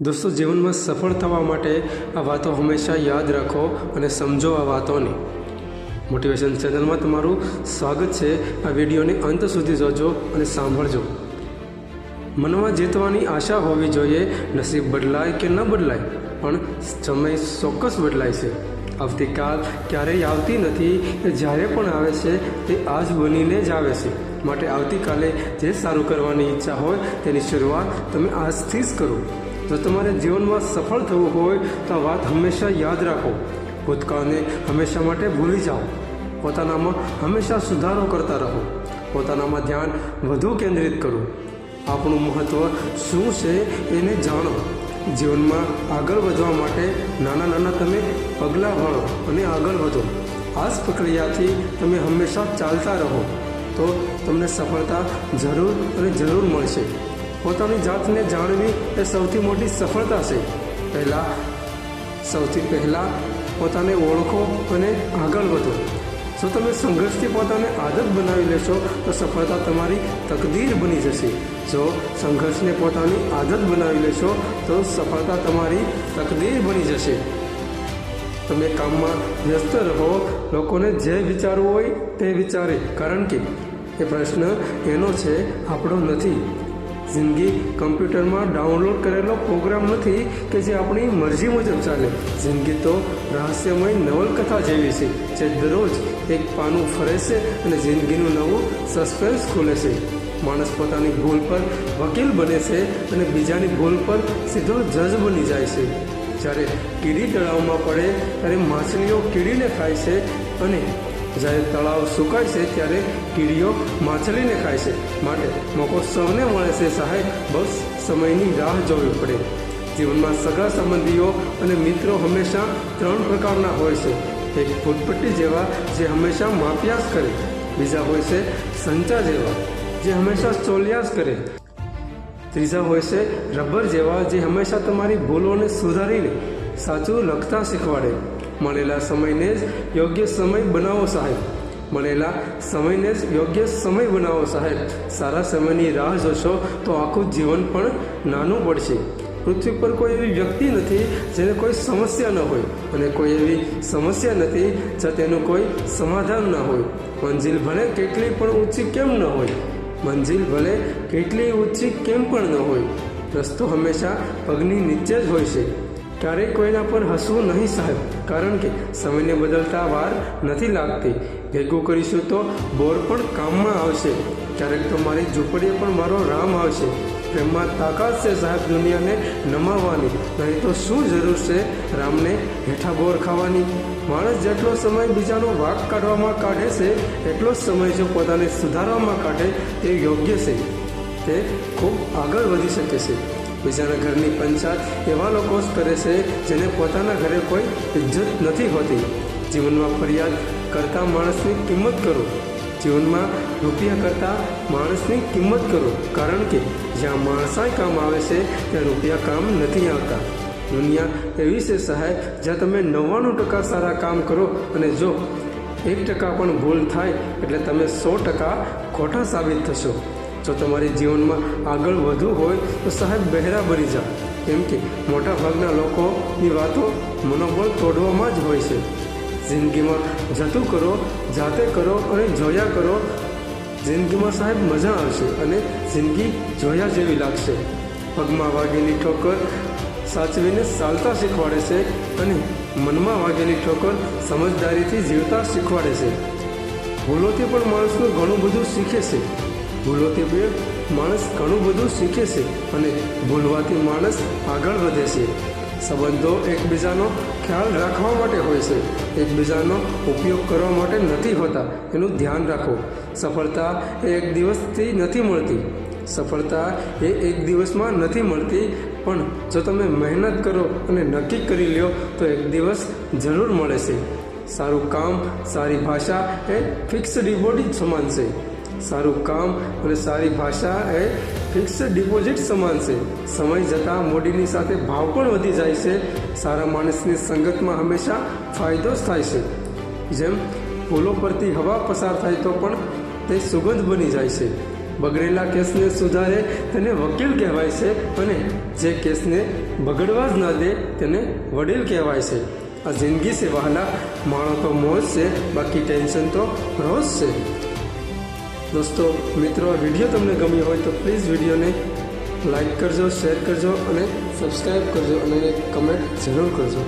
દોસ્તો, જીવનમાં સફળ થવા માટે આ વાતો હંમેશા યાદ રાખો અને સમજો આ વાતોને. મોટિવેશન ચેનલમાં તમારું સ્વાગત છે. આ વિડીયોને અંત સુધી જોજો અને સાંભળજો. મનમાં જીતવાની આશા હોવી જોઈએ. નસીબ બદલાય કે ન બદલાય, પણ સમય ચોક્કસ બદલાય છે. આવતીકાલ ક્યારેય આવતી નથી, એ જ્યારે પણ આવે છે, તે આજ બનીને જ આવે છે. માટે આવતીકાલે જે સારું કરવાની ઈચ્છા હોય, તેની શરૂઆત તમે આજથી જ કરો. જો તમારે જીવનમાં સફળ થવું હોય તો આ વાત હંમેશા યાદ રાખો. ભૂતકાળને હંમેશા માટે ભૂલી જાઓ. પોતાનામાં હંમેશા સુધારો કરતા રહો. પોતાનામાં ધ્યાન વધુ કેન્દ્રિત કરો. આપણું મહત્ત્વ શું છે એને જાણો. જીવનમાં આગળ વધવા માટે નાના નાના તમે પગલાં ભણો અને આગળ વધો. આ જ પ્રક્રિયાથી તમે હંમેશા ચાલતા રહો. તો તમને સફળતા જરૂર અને જરૂર મળશે. પોતાની જાતને જાણવી એ સૌથી મોટી સફળતા છે. પહેલાં, સૌથી પહેલાં પોતાને ઓળખો અને આગળ વધો. જો તમે સંઘર્ષથી પોતાને આદત બનાવી લેશો, તો સફળતા તમારી તકદીર બની જશે. જો સંઘર્ષને પોતાની આદત બનાવી લેશો, તો સફળતા તમારી તકદીર બની જશે. તમે કામમાં વ્યસ્ત રહો, લોકોને જે વિચારવું હોય તે વિચારે. કારણ કે, એ પ્રશ્ન એનો છે, આપણો નથી. જિંદગી કમ્પ્યુટરમાં ડાઉનલોડ કરેલો પ્રોગ્રામ નથી કે જે આપણી મરજી મુજબ ચાલે. જિંદગી તો રહસ્યમય નવલકથા જેવી છે, જે દરરોજ એક પાનું ફરે છે અને જિંદગીનું નવું સસ્પેન્સ ખુલે છે. માણસ પોતાની ભૂલ પર વકીલ બને છે અને બીજાની ભૂલ પર સીધો જજ બની જાય છે. જ્યારે કીડી તળાવમાં પડે, ત્યારે માછલીઓ કીડીને ખાય છે અને જ્યારે તળાવ સુકાય છે ત્યારે કીડીઓ માછલીને ખાય છે. માટે મોકો સૌને મળે છે સહાય. બસ સમયની રાહ જોવી પડે. જીવનમાં સગા સંબંધીઓ અને મિત્રો હંમેશા ત્રણ પ્રકારના હોય છે. એક ફૂટપટ્ટી જેવા જે હંમેશા માપ્યાસ કરે. બીજા હોય છે સંચા જેવા જે હંમેશા ચોલ્યાસ કરે. ત્રીજા હોય છે રબર જેવા જે હંમેશા તમારી ભૂલોને સુધારીને સાચું લખતા શીખવાડે. મળેલા સમયને જ યોગ્ય સમય બનાવો સાહેબ. મળેલા સમયને જ યોગ્ય સમય બનાવો સાહેબ. સારા સમયની રાહ જોશો તો આખું જીવન પણ નાનું પડશે પૃથ્વી પર કોઈ એવી વ્યક્તિ નથી જેને કોઈ સમસ્યા ન હોય અને કોઈ એવી સમસ્યા નથી જ્યાં તેનું કોઈ સમાધાન ન હોય. મંજિલ ભલે કેટલી પણ ઊંચી કેમ ન હોય. મંજિલ ભલે કેટલી ઊંચી કેમ પણ ન હોય. રસ્તો હંમેશા પગની નીચે જ હોય છે. ક્યારેય કોઈના પર હસવું નહીં સાહેબ. કારણ કે સમયને બદલતા વાર નથી લાગતી. ભેગું કરીશું તો બોર પણ કામમાં આવશે. ક્યારેક તો મારી ઝૂંપડીએ પણ મારો રામ આવશે. પ્રેમમાં તાકાત છે સાહેબ દુનિયાને નમાવવાની. નહીં તો શું જરૂર છે રામને હેઠા બોર ખાવાની? માણસ જેટલો સમય બીજાનો વાક કાઢવામાં કાઢે છે, એટલો જ સમય જો પોતાને સુધારવામાં કાઢે તે યોગ્ય છે. તે ખૂબ આગળ વધી શકે છે. બીજાના ઘરની પંચાયત એવા લોકો જ કરે છે જેને પોતાના ઘરે કોઈ ઇજ્જત નથી હોતી. જીવનમાં ફરિયાદ કરતા માણસની કિંમત કરો. જીવનમાં રૂપિયા કરતાં માણસની કિંમત કરો. કારણ કે જ્યાં માણસાય કામ આવે છે, ત્યાં રૂપિયા કામ નથી આવતા. દુનિયા એવી છે સહાય જ્યાં તમે નવ્વાણું ટકા સારા કામ કરો અને જો એક ટકા પણ ભૂલ થાય, એટલે તમે સો ટકા ખોટા સાબિત થશો. જો તમારી જીવનમાં આગળ વધવું હોય, તો સાહેબ બહેરા બની જાઓ કેમ કે મોટા ભાગના લોકોની વાતો મનોબળ તોડવામાં જ હોય છે. જિંદગીમાં જતું કરો, જાતે કરો અને જોયા કરો. જિંદગીમાં સાહેબ મજા આવશે અને જિંદગી જોયા જેવી લાગશે. પગમાં વાગેલી ઠોકર સાચવીને ચાલતા શીખવાડે છે અને મનમાં વાગેલી ઠોકર સમજદારીથી જીવતા શીખવાડે છે. ભૂલોથી પણ માણસનું ઘણું બધું શીખે છે. ભૂલોથી પણ માણસ ઘણું બધું શીખે છે અને ભૂલવાથી માણસ આગળ વધે છે. સંબંધો એકબીજાનો ખ્યાલ રાખવા માટે હોય છે. એકબીજાનો ઉપયોગ કરવા માટે નથી હોતા, એનું ધ્યાન રાખો. સફળતા એ એક દિવસથી નથી મળતી. સફળતા એ એક દિવસમાં નથી મળતી, પણ જો તમે મહેનત કરો અને નક્કી કરી લ્યો, તો એક દિવસ જરૂર મળે છે. સારું કામ, સારી ભાષા એ ફિક્સ ડિપોઝિટ સમાન છે. સારું કામ અને સારી ભાષા એ ફિક્સ ડિપોઝિટ સમાન છે. સમય જતાં મૂડીની સાથે ભાવ પણ વધી જાય છે. સારા માણસની સંગતમાં હંમેશા ફાયદો જ થાય છે. જેમ ફૂલો પરથી હવા પસાર થાય તો પણ તે સુગંધ બની જાય છે. બગડેલા કેસને સુધારે તેને વકીલ કહેવાય છે અને જે કેસને બગડવા જ ના દે તેને વડીલ કહેવાય છે. આ જિંદગી છે વહાલા માણો તો મોજ છે, બાકી ટેન્શન તો રોજ છે. દોસ્તો, મિત્રો, આ વીડિયો તમને ગમ્યો હોય તો પ્લીઝ વિડીયોને લાઈક કરજો શેર કરજો અને સબસ્ક્રાઈબ કરજો અને કમેન્ટ જરૂર કરજો.